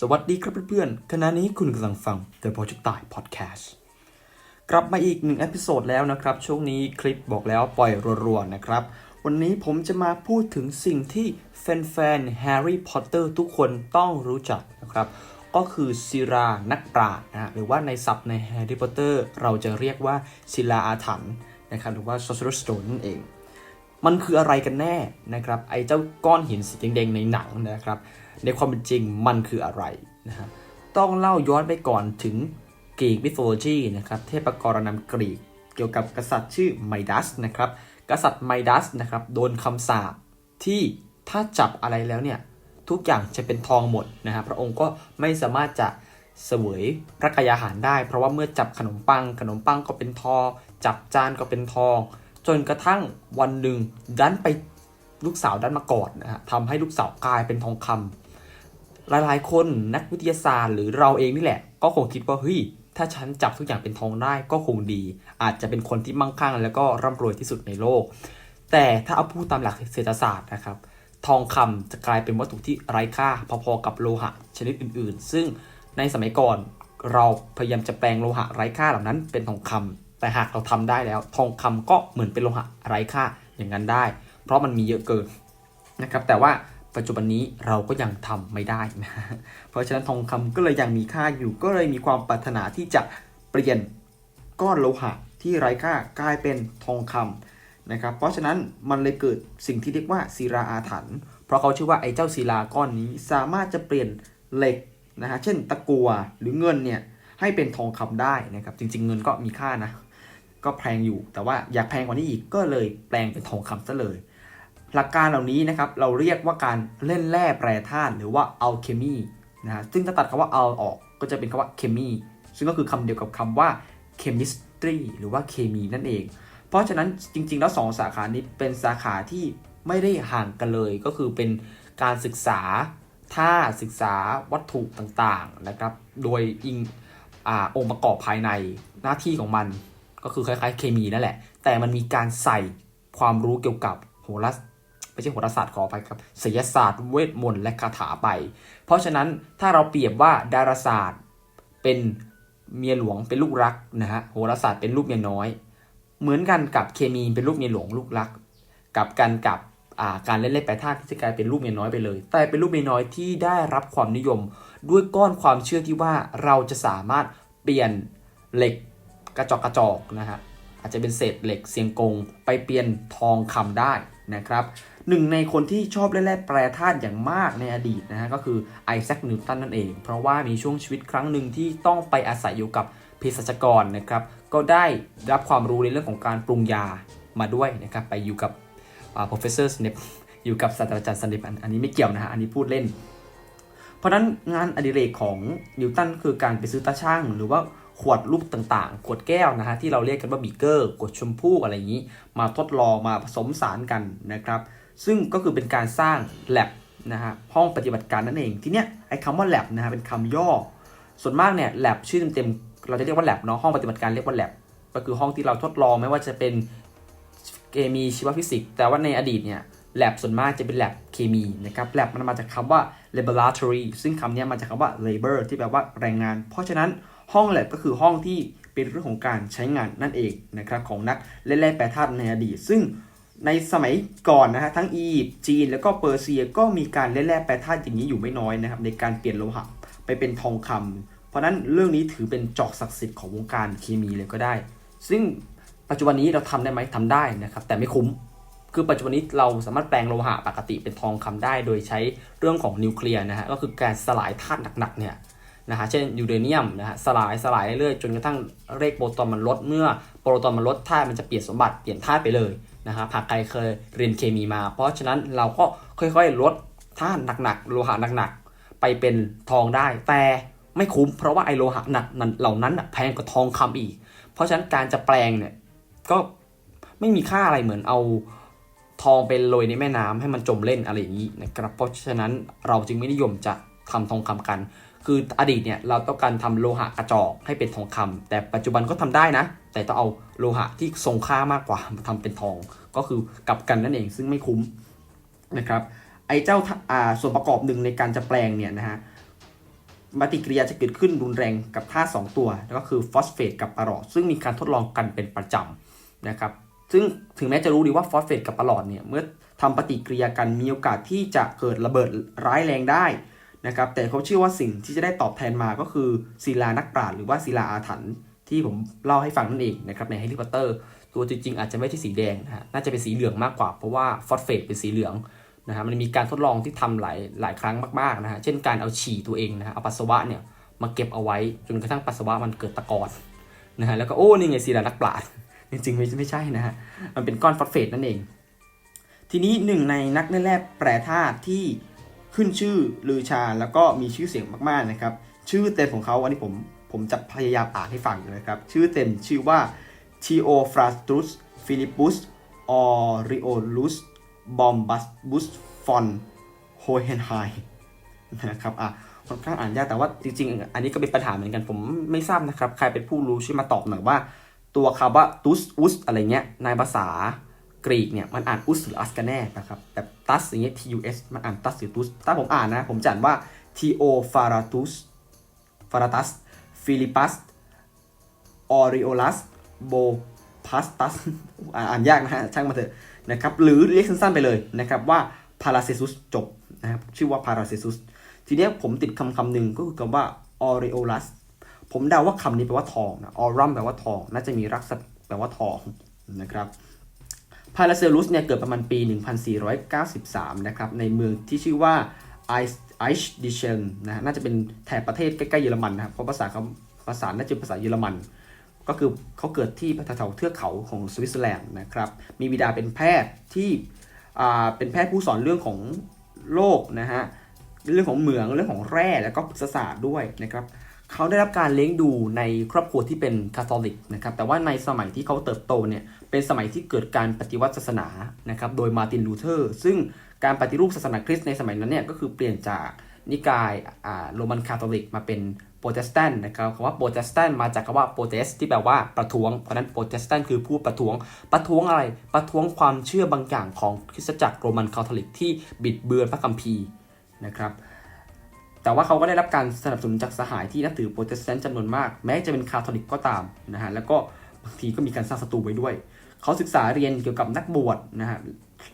สวัสดีครับเพื่อนๆขณะนี้คุณกำลังฟัง The Project ตาย Podcast กลับมาอีกหนึ่งอพิโซดแล้วนะครับ ช่วงนี้คลิปบอกแล้วปล่อยรัวๆนะครับ วันนี้ผมจะมาพูดถึงสิ่งที่แฟนๆแฮร์รี่พอตเตอร์ทุกคนต้องรู้จักนะครับ ก็คือศิลานักปราชญ์นะหรือว่าในศัพท์ในแฮร์รี่พอตเตอร์เราจะเรียกว่าศิลาอาถรรพ์นะครับ หรือว่า Sorcerer's Stone นั่นเองมันคืออะไรกันแน่นะครับไอ้เจ้าก้อนหินสีแดงๆในหนังนะครับ ในความเป็นจริงมันคืออะไรนะฮะต้องเล่าย้อนไปก่อนถึงกรีกมิโ h โลจีนะครับเทพกรนำกรีกเกี่ยวกับกษัตริย์ชื่อไมดัสนะครับกษัตริย์ไมดัสนะครับโดนคำสาปที่ถ้าจับอะไรแล้วเนี่ยทุกอย่างจะเป็นทองหมดนะฮะพระองค์ก็ไม่สามารถจะเสวยพระกายอาหารได้ เพราะว่าเมื่อจับขนมปัง ขนมปังก็เป็นทองจับจานก็เป็นทอง จนกระทั่งวันหนึ่งดันไปลูกสาวดันมากอดนะฮะทำให้ลูกสาวกลายเป็นทองคำ หลายๆ คนนักวิทยาศาสตร์หรือเราเองนี่แหละ ก็คงคิดว่าเฮ้ยถ้าฉันจับทุกอย่างเป็นทองได้ก็คงดี อาจจะเป็นคนที่มั่งคั่ง แล้วก็ร่ำรวยที่สุดในโลก แต่ถ้าเอาพูดตามหลักเศรษฐศาสตร์นะครับ ทองคำจะกลายเป็นวัตถุที่ไร้ค่าพอๆกับโลหะชนิดอื่น ๆ ซึ่งในสมัยก่อนเราพยายามจะแปลงโลหะไร้ค่าเหล่านั้นเป็นทองคำแต่หากเราทำได้แล้ว ทองคำก็เหมือนเป็นโลหะไร้ค่าอย่างนั้นได้ เพราะมันมีเยอะเกินนะครับ แต่ว่า ปัจจุบันนี้เราก็ยังทำไม่ได้นะ เพราะฉะนั้นทองคำก็เลยยังมีค่าอยู่ ก็เลยมีความปรารถนาที่จะเปลี่ยนก้อนโลหะที่ไร้ค่ากลายเป็นทองคำนะครับ เพราะฉะนั้นมันเลยเกิดสิ่งที่เรียกว่าศิลาอาถรรพ์เพราะเขาเชื่อว่าไอ้เจ้าศิลาก้อนนี้สามารถจะเปลี่ยนเหล็กนะฮะ เช่นตะกัวหรือเงินเนี่ยให้เป็นทองคำได้นะครับ จริง ๆ เงินก็มีค่านะ ก็แพงอยู่ แต่ว่าอยากแพงกว่านี้อีกก็เลยแปลงเป็นทองคำซะเลย หลักการเหล่านี้นะครับเราเรียกว่าการเล่นแร่แปรธาตุหรือว่าอัลเคมีนะฮะซึ่งถ้าตัดคำว่าอัลออกก็จะเป็นคำว่าเคมีซึ่งก็คือคำเดียวกับคำว่า chemistry หรือว่าเคมีนั่นเอง เพราะฉะนั้นจริง ๆ แล้ว 2 สาขานี้เป็นสาขาที่ไม่ได้ห่างกันเลยก็คือเป็นการศึกษาท่าศึกษาวัตถุต่างๆนะครับ โดยอิงอองค์ประกอบภายในหน้าที่ของมัน ก็คือคล้ายๆเคมีนั่นแหละ แต่มันมีการใส่ความรู้เกี่ยวกับโหรา ไม่ใช่โหราศาสตร์ขอไปครับศิลศาสตร์เวทมนต์และคาถาไป เพราะฉะนั้นถ้าเราเปรียบว่าดาราศาสตร์เป็นเมียหลวงเป็นลูกรักนะฮะโหราศาสตร์เป็นลูกเมียน้อย เหมือนกันกับเคมีเป็นลูกเมียหลวงลูกรัก กับกันกับาการเล่นเล่นแปรธาตุที่จะกลายเป็นลูกเมียน้อยไปเลย แต่เป็นลูกเมียน้อยที่ได้รับความนิยม ด้วยก้อนความเชื่อที่ว่าเราจะสามารถเปลี่ยนเหล็กกระจกกระจกนะฮะอาจจะเป็นเศษเหล็กเสียงกงไปเปลี่ยนทองคำได้นะครับ หนึ่งในคนที่ชอบเล่นแร่แปรธาตุอย่างมากในอดีตนะฮะก็คือไอแซคนิวตันนั่นเอง เพราะว่ามีช่วงชีวิตครั้งหนึ่งที่ต้องไปอาศัยอยู่กับเภสัชกรนะครับก็ได้รับความรู้ในเรื่องของการปรุงยามาด้วยนะครับไปอยู่กับอ่า professor Snape อยู่กับศาสตราจารย์สเนปอันอันนี้ไม่เกี่ยวนะฮะอันนี้พูดเล่น เพราะฉะนั้นงานอดิเรกของนิวตันคือการไปซื้อตาช่างหรือว่าขวดรูปต่างๆ ขวดแก้วนะฮะที่เราเรียกกันว่าบีเกอร์ ขวดชมพู่อะไรอย่างนี้ มาทดลองมาผสมสารกันนะครับ ซึ่งก็คือเป็นการสร้าง lab นะฮะห้องปฏิบัติการนั่นเอง ทีเนี้ยไอ้คำว่า lab นะฮะเป็นคำย่อ ส่วนมากเนี่ย lab ชื่อเต็มๆเราจะเรียกว่า lab เนาะห้องปฏิบัติการเรียกว่า lab ก็คือห้องที่เราทดลองไม่ว่าจะเป็นเคมีชีวฟิสิกส์แต่ว่าในอดีตเนี่ย lab ส่วนมากจะเป็น lab เคมีนะครับ lab มันมาจากคำว่า laboratory ซึ่งคำนี้มาจากคำว่า labor ที่แปลว่าแรงงาน เพราะฉะนั้นห้อง lab ก็คือห้องที่เป็นเรื่องของการใช้งานนั่นเองนะครับของนักเล่นแร่แปรธาตุในอดีต ซึ่ง ในสมัยก่อนนะฮะทั้งอียิปต์จีนแล้วก็เปอร์เซียก็มีการเล่นแร่แปรธาตุอย่างนี้อยู่ไม่น้อยนะครับในการเปลี่ยนโลหะไปเป็นทองคำเพราะฉะนั้นเรื่องนี้ถือเป็นจอกศักดิ์สิทธิ์ของวงการเคมีเลยก็ได้ ซึ่งปัจจุบันนี้เราทำได้ไหมทำได้นะครับแต่ไม่คุ้มคือปัจจุบันนี้เราสามารถแปลงโลหะปกติเป็นทองคำได้ โดยใช้เรื่องของนิวเคลียร์นะฮะก็คือการสลายธาตุหนักๆเนี่ยนะฮะเช่นยูเรเนียมนะฮะสลายสลายเรื่อยๆจนกระทั่งเลขโปรตอนมันลดเมื่อโปรตอนมันลดธาตุมันจะเปลี่ยนสมบัติเปลี่ยนธาตุไปเลย นะฮะหากใครเคยเรียนเคมีมา เพราะฉะนั้นเราก็ค่อยๆลดธาตุหนักๆโลหะหนักๆไปเป็นทองได้ แต่ไม่คุ้มเพราะว่าไอโลหะหนักนั้นเหล่านั้นแพงกว่าทองคำอีก เพราะฉะนั้นการจะแปลงเนี่ยก็ไม่มีค่าอะไรเหมือนเอาทองไปโรยในแม่น้ำให้มันจมเล่นอะไรอย่างนี้นะครับเพราะฉะนั้นเราจึงไม่นิยมจะทำทองคำกัน คืออดีตเนี่ยเราต้องการทำโลหะกระจอกให้เป็นทองคำแต่ปัจจุบันก็ทำได้นะ แต่ต้องเอาโลหะที่ทรงค่ามากกว่ามาทำเป็นทอง ก็คือกลับกันนั่นเองซึ่งไม่คุ้มนะครับไอ้เจ้าอ่าส่วนประกอบหนึ่งในการจะแปลงเนี่ยนะฮะปฏิกิริยาจะเกิดขึ้นรุนแรงกับธาตุสองตัวก็คือฟอสเฟตกับปรอดซึ่งมีการทดลองกันเป็นประจำนะครับซึ่งถึงแม้จะรู้ดีว่าฟอสเฟตกับปรอดเนี่ยเมื่อทำปฏิกิริยากันมีโอกาสที่จะเกิดระเบิดร้ายแรงได้นะครับแต่เขาเชื่อว่าสิ่งที่จะได้ตอบแทนมาก็คือศิลานักปราชญ์หรือว่าศิลาอาถรรพ์ ที่ผมเล่าให้ฟังนั่นเองนะครับในแฮร์รี่พอตเตอร์ตัวจริงๆอาจจะไม่ใช่สีแดงนะฮะน่าจะเป็นสีเหลืองมากกว่า เพราะว่าฟอสเฟตเป็นสีเหลืองนะฮะมันมีการทดลองที่ทำหลายหลายครั้งมากๆนะฮะเช่นการเอาฉี่ตัวเองนะฮะเอาปัสสาวะเนี่ยมาเก็บเอาไว้จนกระทั่งปัสสาวะมันเกิดตะกอนนะฮะแล้วก็โอ้นี่ไงศิลานักปราชญ์จริงๆไม่ไม่ใช่นะฮะมันเป็นก้อนฟอสเฟตนั่นเอง ทีนี้หนึ่งในนักเล่นแร่แปรธาตุที่ขึ้นชื่อลือชาแล้วก็มีชื่อเสียงมากๆนะครับชื่อเต็มของเขาวันนี้ผม ผมจะพยายามอ่านให้ฟังนะครับ ชื่อเต็มชื่อว่า Theophrastus Philippus Aureolus Bombus von Hohenheim นะครับอะค่อนข้างอ่านยากแต่ว่าจริงๆ อันนี้ก็เป็นปัญหาเหมือนกันผมไม่ทราบนะครับ ใครเป็นผู้รู้ช่วยมาตอบหน่อยว่า ตัวคำว่า tus us อะไรเงี้ยในภาษากรีกเนี่ยมันอ่านอุสหรืออัสกันแน่นะครับแบบตัสอย่างเงี้ย tus มันอ่านตัสหรือตุสถ้าผมอ่านนะ ผมจะอ่านว่า theopharatus pharatus philippus aureolus bopastus อ่านยากนะฮะ ช่างมาเถอะนะครับ หรือเรียกสั้นๆไปเลยนะครับว่า paracelsus จบนะครับชื่อว่า paracelsus ทีนี้ผมติดคำคำหนึ่งก็คือคำว่า aureolus ผมเดาว่าคำนี้แปลว่าทองนะ aurum แปลว่าทอง น่าจะมีรักษณะแปลว่าทองนะครับพาราเซลุสเนี่ยเกิดประมาณปี 1493 นะครับ ในเมืองที่ชื่อว่าไอส ไอชดิเชนนะฮะน่าจะเป็นแถบประเทศใกล้ๆเยอรมันนะครับเพราะภาษาเขาภาษาน่าจะเป็นภาษาเยอรมัน ก็คือเขาเกิดที่แถวเทือกเขาของสวิตเซอร์แลนด์นะครับ มีบิดาเป็นแพทย์ที่อ่าเป็นแพทย์ผู้สอนเรื่องของโรคนะฮะเรื่องของเหมืองเรื่องของแร่แล้วก็พฤกษศาสตร์ด้วยนะครับเขาได้รับการเลี้ยงดูในครอบครัวที่เป็นคาทอลิกนะครับแต่ว่าในสมัยที่เขาเติบโตเนี่ยเป็นสมัยที่เกิดการปฏิวัติศาสนานะครับโดยมาตินลูเทอร์ ซึ่ง การปฏิรูปศาสนาคริสต์ในสมัยนั้นเนี่ยก็คือเปลี่ยนจากนิกายอ่าโรมันคาทอลิกมาเป็นโปรเตสแตนต์นะครับคำว่าโปรเตสแตนต์มาจากคำว่าโปรเตสที่แปลว่าประท้วง เพราะฉะนั้นโปรเตสแตนต์คือผู้ประท้วง ประท้วงอะไร ประท้วงความเชื่อบางอย่างของคริสตจักรโรมันคาทอลิกที่บิดเบือนพระคัมภีร์นะครับ แต่ว่าเขาก็ได้รับการสนับสนุนจากสหายที่นับถือโปรเตสแตนต์จำนวนมาก แม้จะเป็นคาทอลิกก็ตามนะฮะ แล้วก็ บางทีก็มีการสร้างศัตรูไว้ด้วย เขาศึกษาเรียนเกี่ยวกับนักบวชนะฮะ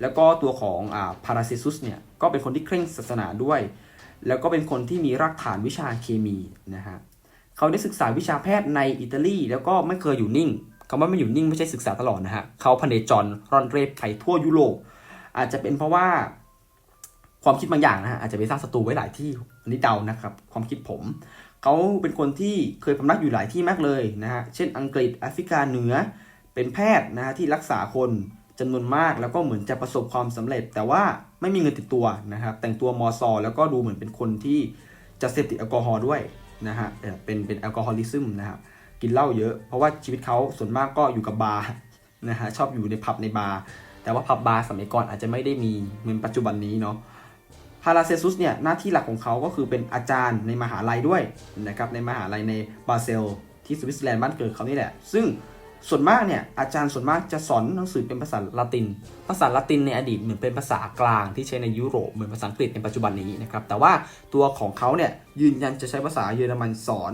แล้วก็ตัวของอ่าพาราเซซุสเนี่ยก็เป็นคนที่เคร่งศาสนาด้วย แล้วก็เป็นคนที่มีรากฐานวิชาเคมีนะฮะเขาได้ศึกษาวิชาแพทย์ในอิตาลี แล้วก็ไม่เคยอยู่นิ่งคำว่าไม่อยู่นิ่งไม่ใช่ศึกษาตลอดนะฮะเขาพเนจรร่อนเร่ไปทั่วยุโรปอาจจะเป็นเพราะว่าความคิดบางอย่างนะฮะอาจจะไปสร้างศัตรูไว้หลายที่อันนี้เดานะครับ ความคิดผม เขาเป็นคนที่เคยพำนักอยู่หลายที่มากเลยนะฮะ เช่นอังกฤษแอฟริกาเหนือ เป็นแพทย์นะฮะที่รักษาคนจำนวนมากแล้วก็เหมือนจะประสบความสำเร็จ แต่ว่าไม่มีเงินติดตัวนะครับ แต่งตัวมอซอแล้วก็ดูเหมือนเป็นคนที่จะเสพติดแอลกอฮอล์ด้วยนะฮะเอ่อเป็นเป็นแอลกอฮอลิซึมนะครับกินเหล้าเยอะ เพราะว่าชีวิตเขาส่วนมากก็อยู่กับบาร์นะฮะชอบอยู่ในผับในบาร์แต่ว่าผับบาร์สมัยก่อนอาจจะไม่ได้มีเหมือนปัจจุบันนี้เนาะ พาราเซซุสเนี่ยหน้าที่หลักของเขาก็คือเป็นอาจารย์ในมหาลัยด้วยนะครับในมหาลัยในบาเซล ที่สวิตเซอร์แลนด์บ้านเกิดเขานี่แหละ ซึ่งส่วนมากเนี่ยอาจารย์ส่วนมากจะสอนหนังสือเป็นภาษาละติน ภาษาละตินในอดีตเหมือนเป็นภาษากลางที่ใช้ในยุโรปเหมือนภาษาอังกฤษในปัจจุบันนี้นะครับแต่ว่าตัวของเขาเนี่ยยืนยันจะใช้ภาษาเยอรมันสอน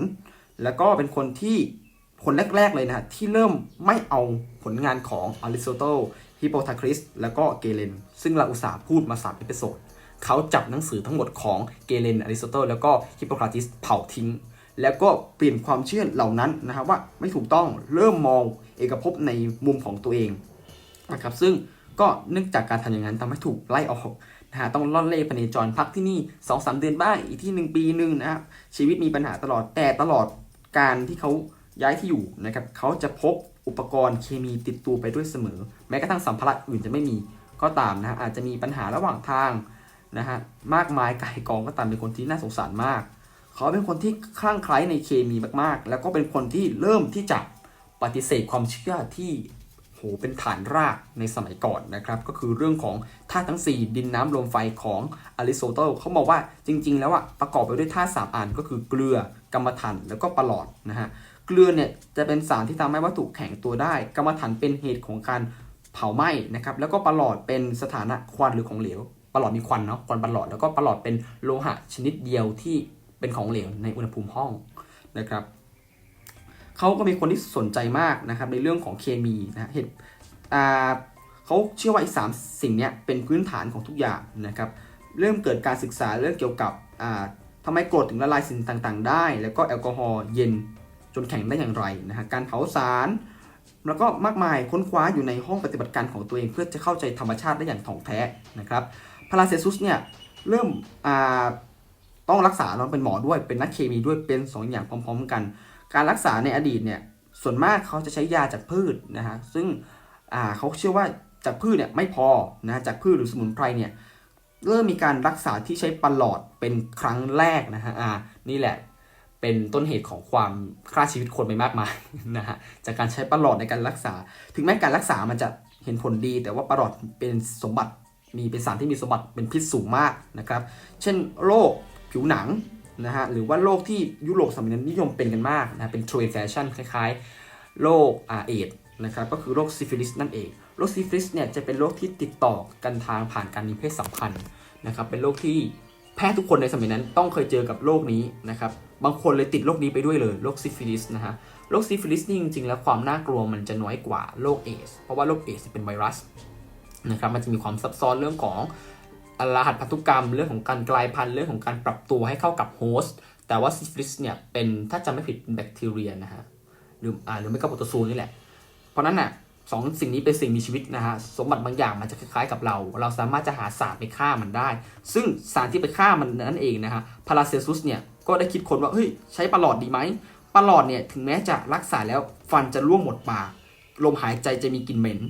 แล้วก็เป็นคนที่คนแรก ๆ เลยนะที่เริ่มไม่เอาผลงานของอริสโตเติลฮิปโปทาคริส แล้วก็เกเลน ซึ่งเราอุตส่าห์พูดมา3เอพิโซด เขาจับหนังสือทั้งหมดของเกเลนอริสโตเติลแล้วก็ฮิปโปคราติสเผาทิ้ง แล้วก็เปลี่ยนความเชื่อเหล่านั้นนะครับว่าไม่ถูกต้องเริ่มมองเอกภพในมุมของตัวเองนะครับซึ่งก็เนื่องจากการทำอย่างนั้นทำให้ถูกไล่ออกนะฮะต้องล่อนเล่พเนจรพักที่นี่2อสเดือนบ้างอีกที่หนึ่งปีหนึ่งนะครับชีวิตมีปัญหาตลอดแต่ตลอดการที่เขาย้ายที่อยู่นะครับเขาจะพกอุปกรณ์เคมีติดตัวไปด้วยเสมอ แม้กระทั่งสัมภาระอื่นจะไม่มีก็ตามนะฮะอาจจะมีปัญหาระหว่างทาง นะฮะมากมายกายกองก็ตามเป็นคนที่น่าสงสารมาก เขาเป็นคนที่คลั่งไคล้ในเคมีมากๆ แล้วก็เป็นคนที่เริ่มที่จะปฏิเสธความเชื่อที่โหเป็นฐานรากในสมัยก่อนนะครับ ก็คือเรื่องของธาตุทั้ง 4 ดินน้ำลมไฟของอริสโตเติลเขาบอกว่าจริง ๆ แล้วอะประกอบไปด้วยธาตุสามอันก็คือเกลือกรรมฐานแล้วก็ประหลอดนะฮะเกลือเนี่ยจะเป็นสารที่ทำให้วัตถุแข็งตัวได้ กรรมฐานเป็นเหตุของการเผาไหม้นะครับแล้วก็ประหลอดเป็นสถานะควันหรือของเหลว ประหลอดมีควันเนาะควันประหลอดแล้วก็ประหลอดเป็นโลหะชนิดเดียวที่เป็นของเหลวในอุณหภูมิห้องนะครับเขาก็มีคนที่สนใจมากนะครับในเรื่องของเคมีนะเหตุอ่าเขาเชื่อว่าอีกสามสิ่งเนี้ยเป็นพื้นฐานของทุกอย่างนะครับเริ่มเกิดการศึกษาเรื่องเกี่ยวกับอ่าทำไมกรดถึงละลายสิ่งต่างๆ ได้ แล้วก็แอลกอฮอล์เย็นจนแข็งได้อย่างไรนะฮะการเผาสาร แล้วก็มากมายค้นคว้าอยู่ในห้องปฏิบัติการของตัวเอง เพื่อจะเข้าใจธรรมชาติได้อย่างถ่องแท้นะครับ ราเซซุสเนี่ยเริ่มต้องรักษาเราเป็นหมอด้วยเป็นนักเคมีด้วยเป็นสองอย่างพร้อม ๆ กัน การรักษาในอดีตเนี่ยส่วนมากเขาจะใช้ยาจากพืชนะฮะซึ่งเขาเชื่อว่าจากพืชเนี่ยไม่พอนะจากพืชหรือสมุนไพรเนี่ยเริ่มมีการรักษาที่ใช้ปลอดเป็นครั้งแรกนะฮะอ่านี่แหละเป็นต้นเหตุของความฆ่าชีวิตคนไปมากมายนะฮะจากการใช้ปลอดในการรักษา ถึงแม้การรักษามันจะเห็นผลดี แต่ว่าปลอดเป็นสมบัติ มีเป็นสารที่มีสมบัติเป็นพิษสูงมากนะครับ เช่นโรคผิวหนังนะฮะหรือว่าโรคที่ยุโรปสมัยนั้นนิยมเป็นกันมากนะเป็นเทรนแฟชั่นคล้ายๆโรคอาเอดนะครับก็คือโรคซิฟิลิสนั่นเองโรคซิฟิลิสเนี่ยจะเป็นโรคที่ติดต่อกันทางผ่านการมีเพศสัมพันธ์นะครับเป็นโรคที่แพทย์ทุกคนในสมัยนั้นต้องเคยเจอกับโรคนี้นะครับบางคนเลยติดโรคนี้ไปด้วยเลยโรคซิฟิลิสนะฮะโรคซิฟิลิสนี่จริงๆแล้วความน่ากลัวมันจะน้อยกว่าโรคเอสเพราะว่าโรคเอสเป็นไวรัส นะครับมันจะมีความซับซ้อนเรื่องของรหัสพันธุกรรม เรื่องของการกลายพันธุ์เรื่องของการปรับตัวให้เข้ากับโฮสต์แต่ว่าซิฟิลิสเนี่ยเป็นถ้าจำไม่ผิดเป็นแบคทีเรียนะฮะหรืออ่าหรือไม่ก็โปรโตซูนี่แหละ เพราะนั้นน่ะสองสิ่งนี้เป็นสิ่งมีชีวิตนะฮะสมบัติบางอย่างมันจะคล้ายๆกับเรา เราสามารถจะหาสารไปฆ่ามันได้ ซึ่งสารที่ไปฆ่ามันนั่นเองนะฮะพาราเซซุสเนี่ยก็ได้คิดคนว่าเฮ้ยใช้ปลอดดีไหมปลอดเนี่ยถึงแม้จะรักษาแล้วฟันจะร่วงหมดปากลมหายใจจะมีกลิ่นเหม็น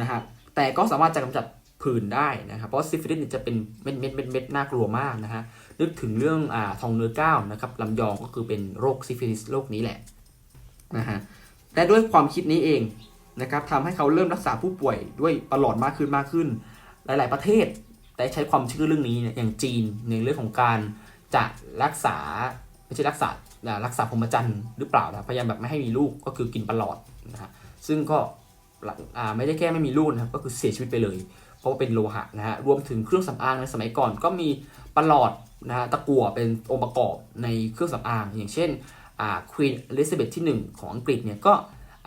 นะฮะ แต่ก็สามารถจะกำจัดผื่นได้นะครับ เพราะซิฟิลิสเนี่ยจะเป็นเม็ดเม็ดเม็ดเม็ดน่ากลัวมากนะฮะ นึกถึงเรื่องอ่าทองเนื้อก้าวนะครับลำยองก็คือเป็นโรคซิฟิลิสโรคนี้แหละนะฮะ และด้วยความคิดนี้เองนะครับทำให้เขาเริ่มรักษาผู้ป่วยด้วยประหลอดมากขึ้นมากขึ้น หลาย ๆ ประเทศได้ใช้ความเชื่อเรื่องนี้อย่างจีนในเรื่องของการจะรักษาไม่ใช่รักษารักษาพรหมจรรย์หรือเปล่านะพยายามแบบไม่ให้มีลูกก็คือกินประหลอดนะฮะซึ่งก็ ไม่ได้แค่ไม่มีลูกนะครับก็คือเสียชีวิตไปเลย เพราะว่าเป็นโลหะนะฮะรวมถึงเครื่องสำอางในสมัยก่อน ก็มีประหลอดนะฮะตะกั่วเป็นองค์ประกอบในเครื่องสำอาง อย่างเช่นอ่าควีนอลิซาเบธที่ 1 ของอังกฤษเนี่ยก็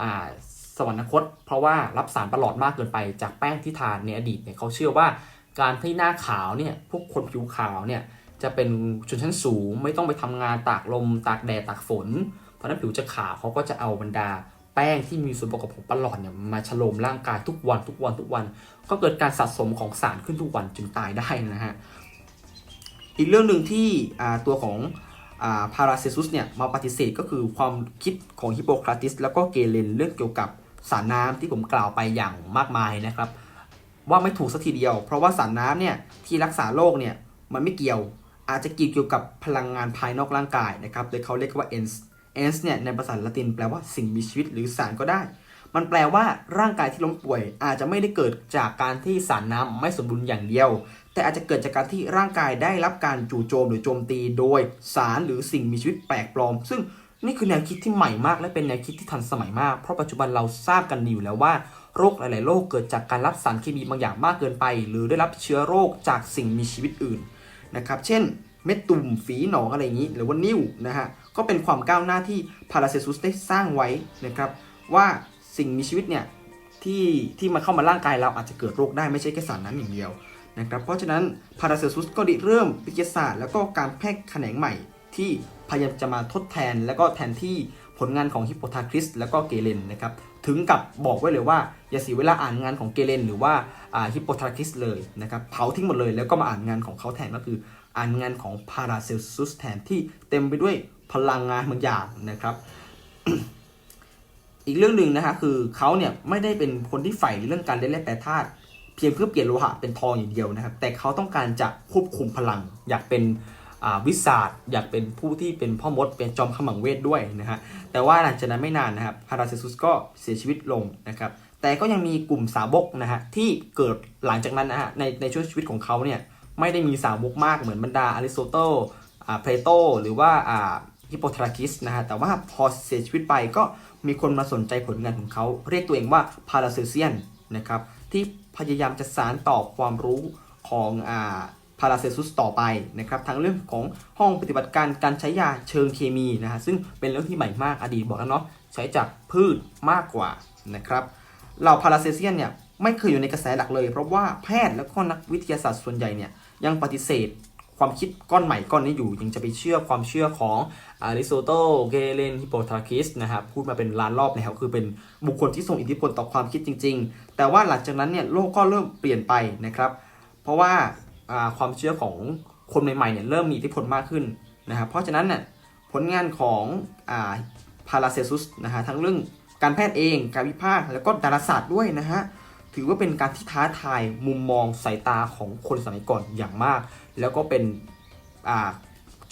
อ่าสวรรคต เพราะว่ารับสารประหลอดมากเกินไปจากแป้งที่ทานในอดีตเนี่ยเขาเชื่อว่าการที่หน้าขาวเนี่ยพวกคนผิวขาวเนี่ยจะเป็นชนชั้นสูงไม่ต้องไปทำงานตากลม ตากแดดตากฝน เพราะนั้นผิวจะขาวเขาก็จะเอาบรรดา แป้งที่มีส่วนประกอบของประหลอดเนี่ยมาฉโลมร่างกายทุกวันทุกวันทุกวัน ก็เกิดการสะสมของสารขึ้นทุกวันจนตายได้นะฮะอีกเรื่องหนึ่งที่ตัวของพาราเซซุสเนี่ยมาปฏิเสธก็คือความคิดของฮิปโปคราติส แล้วก็เกเลนเรื่องเกี่ยวกับสารน้ำที่ผมกล่าวไปอย่างมากมายนะครับ ว่าไม่ถูกสักทีเดียว เพราะว่าสารน้ำเนี่ยที่รักษาโรคเนี่ยมันไม่เกี่ยว อาจจะเกี่ยวกับพลังงานภายนอกร่างกายนะครับโดยเขาเรียกว่า ens ens เนี่ยในภาษาละตินแปลว่าสิ่งมีชีวิตหรือสารก็ได้ มันแปลว่าร่างกายที่ล้มป่วย อาจจะไม่ได้เกิดจากการที่สารน้ำไม่สมบูรณ์อย่างเดียว แต่อาจจะเกิดจากการที่ร่างกายได้รับการจู่โจมหรือโจมตี โดยสารหรือสิ่งมีชีวิตแปลกปลอม ซึ่งนี่คือแนวคิดที่ใหม่มากและเป็นแนวคิดที่ทันสมัยมาก เพราะปัจจุบันเราทราบกันดีอยู่แล้วว่าโรคหลาย ๆ โรคเกิดจากการรับสารเคมีบางอย่างมากเกินไป หรือได้รับเชื้อโรคจากสิ่งมีชีวิตอื่นนะครับ เช่น เม็ดตุ่มฝีหนองอะไรอย่างนี้ หรือว่านิ่วนะฮะก็เป็นความก้าวหน้าที่พาราเซซุสได้สร้างไว้นะครับว่าสิ่งมีชีวิตเนี่ยที่ที่มาเข้ามาร่างกายเราอาจจะเกิดโรคได้ไม่ใช่แค่สารนั้นอย่างเดียวนะครับเพราะฉะนั้นพาราเซซุสก็ด้เริ่มวิทยาศาสตร์ แล้วก็การแพทย์แขนงใหม่ ที่พยายามจะมาทดแทน แล้วก็แทนที่ผลงานของฮิปโปทาคริสแล้วก็เกเลนนะครับถึงกับบอกไว้เลยว่าอย่าเสียเวลาอ่านงานของเกเลนหรือว่าฮิปโปทาคริสเลยนะครับเผาทิ้งหมดเลยแล้วก็มาอ่านงานของเขาแทนก็คือ อ่านงานของพาราเซลซุสแทนที่เต็มไปด้วยพลังงานบางอย่างนะครับ อีกเรื่องหนึ่งนะฮะคือเขาเนี่ยไม่ได้เป็นคนที่ใฝ่เรื่องการเล่นแร่แปรธาตุเพียงเพื่อเปลี่ยนโลหะเป็นทองอย่างเดียวนะครับ แต่เขาต้องการจะควบคุมพลัง อยากเป็นวิสาดอยากเป็นผู้ที่เป็นพ่อมด เป็นจอมขมังเวทด้วยนะฮะ แต่ว่าหลังจากนั้นไม่นานนะครับพาราเซซุสก็เสียชีวิตลงนะครับ แต่ก็ยังมีกลุ่มสาวกนะฮะที่เกิดหลังจากนั้นนะฮะในในช่วงชีวิตของเขาเนี่ย ไม่ได้มีสาวกมากเหมือนบรรดาอริสโตเติลเพลโตหรือว่าฮิปโปทราคิสนะฮะ แต่ว่าพอเสียชีวิตไปก็มีคนมาสนใจผลงานของเขา เรียกตัวเองว่าพาราเซเซียนนะครับ ที่พยายามจะสานต่อความรู้ของอ่าพาราเซซุสต่อไปนะครับทั้งเรื่องของห้องปฏิบัติการการใช้ยาเชิงเคมีนะฮะซึ่งเป็นเรื่องที่ใหม่มากอดีตบอกแล้วเนาะใช้จากพืชมากกว่านะครับเหล่าพาราเซเซียนเนี่ยไม่เคยอยู่ในกระแสหลักเลย เพราะว่าแพทย์และก็นักวิทยาศาสตร์ส่วนใหญ่เนี่ย ยังปฏิเสธความคิดก้อนใหม่ก้อนนี้อยู่ยังจะไปเชื่อความเชื่อของอาริสโตเติลเกเลนฮิปโปทาคิสนะครับพูดมาเป็นล้านรอบแล้วคือเป็นบุคคลที่ส่งอิทธิพลต่อความคิดจริง ๆ แต่ว่าหลังจากนั้นเนี่ยโลกก็เริ่มเปลี่ยนไปนะครับ เพราะว่าอ่าความเชื่อของคนใหม่ๆเนี่ยเริ่มมีอิทธิพลมากขึ้นนะครับเพราะฉะนั้นเนี่ยผลงานของพาราเซซุสนะฮะทั้งเรื่องการแพทย์เองการวิพากษ์แล้วก็ดาราศาสตร์ด้วยนะฮะ ถือว่าเป็นการที่ท้าทายมุมมองสายตาของคนสมัยก่อนอย่างมาก แล้วก็เป็นอ่า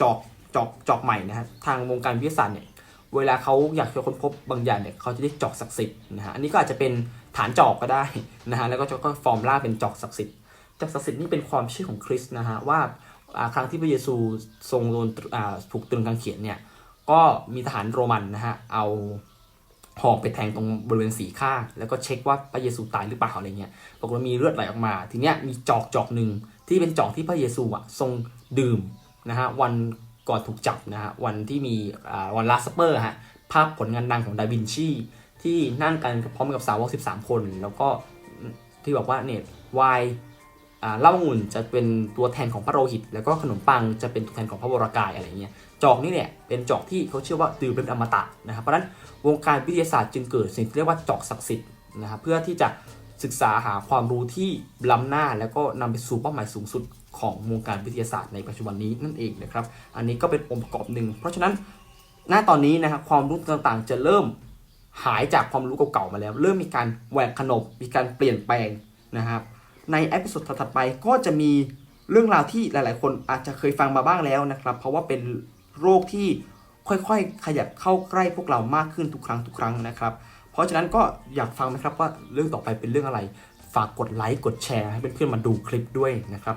จอกจอกจอกใหม่นะฮะทางวงการวิทยาศาสตร์เนี่ยเวลาเขาอยากจะค้นพบบางอย่างเนี่ยเขาจะเรียกจอกศักดิ์สิทธิ์นะฮะอันนี้ก็อาจจะเป็นฐานจอกก็ได้นะฮะแล้วก็จะก็ฟอร์มล่าเป็นจอกศักดิ์สิทธิ์จอกศักดิ์สิทธิ์นี่เป็นความเชื่อของคริสต์นะฮะว่าครั้งที่พระเยซูทรงโดนถูกตรึงกางเขนเนี่ยก็มีทหารโรมันนะฮะเอา หอกไปแทงตรงบริเวณสีข้าง แล้วก็เช็คว่าพระเยซูตายหรือเปล่าอะไรเงี้ยปรากฏว่ามีเลือดไหลออกมา ทีเนี้ยมีจอกจอกหนึ่งที่เป็นจอกที่พระเยซูอะทรงดื่มนะฮะวันก่อนถูกจับนะฮะวันที่มีอ่าวันลาสเปอร์ฮะภาพผลงานดังของดาวินชีที่นั่งกันพร้อมกับสาวก13 คน แล้วก็ที่บอกว่าเนี่ยวน์อ่าเล้าองุ่นจะเป็นตัวแทนของพระโลหิต แล้วก็ขนมปังจะเป็นตัวแทนของพระวรากายอะไรเงี้ย จอกนี่เนี่ยเป็นจอกที่เขาเชื่อว่าดื่มเป็นอมตะนะครับ เพราะนั้นวงการวิทยาศาสตร์จึงเกิดสิ่งที่เรียกว่าจอกศักดิ์สิทธิ์นะครับเพื่อที่จะศึกษาหาความรู้ที่ล้ำหน้า แล้วก็นำไปสู่เป้าหมายสูงสุดของวงการวิทยาศาสตร์ในปัจจุบันนี้นั่นเองนะครับ อันนี้ก็เป็นองค์ประกอบหนึ่ง เพราะฉะนั้นณตอนนี้นะครับความรู้ต่างๆ จะเริ่มหายจากความรู้เก่าๆมาแล้ว เริ่มมีการแหวกขนบมีการเปลี่ยนแปลงนะครับ ในเอพิโซดถัดไปก็จะมีเรื่องราวที่หลายๆ คนอาจจะเคยฟังมาบ้างแล้วนะครับ เพราะว่าเป็น โรคที่ค่อยๆ ขยับเข้าใกล้พวกเรามากขึ้นทุกครั้งทุกครั้งนะครับ เพราะฉะนั้นก็อยากฟังไหมครับว่าเรื่องต่อไปเป็นเรื่องอะไร ฝากกดไลค์กดแชร์ให้เพื่อนๆมาดูคลิปด้วยนะครับ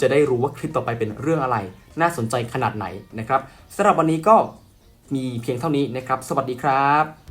จะได้รู้ว่าคลิปต่อไปเป็นเรื่องอะไร น่าสนใจขนาดไหนนะครับสำหรับวันนี้ก็มีเพียงเท่านี้นะครับ สวัสดีครับ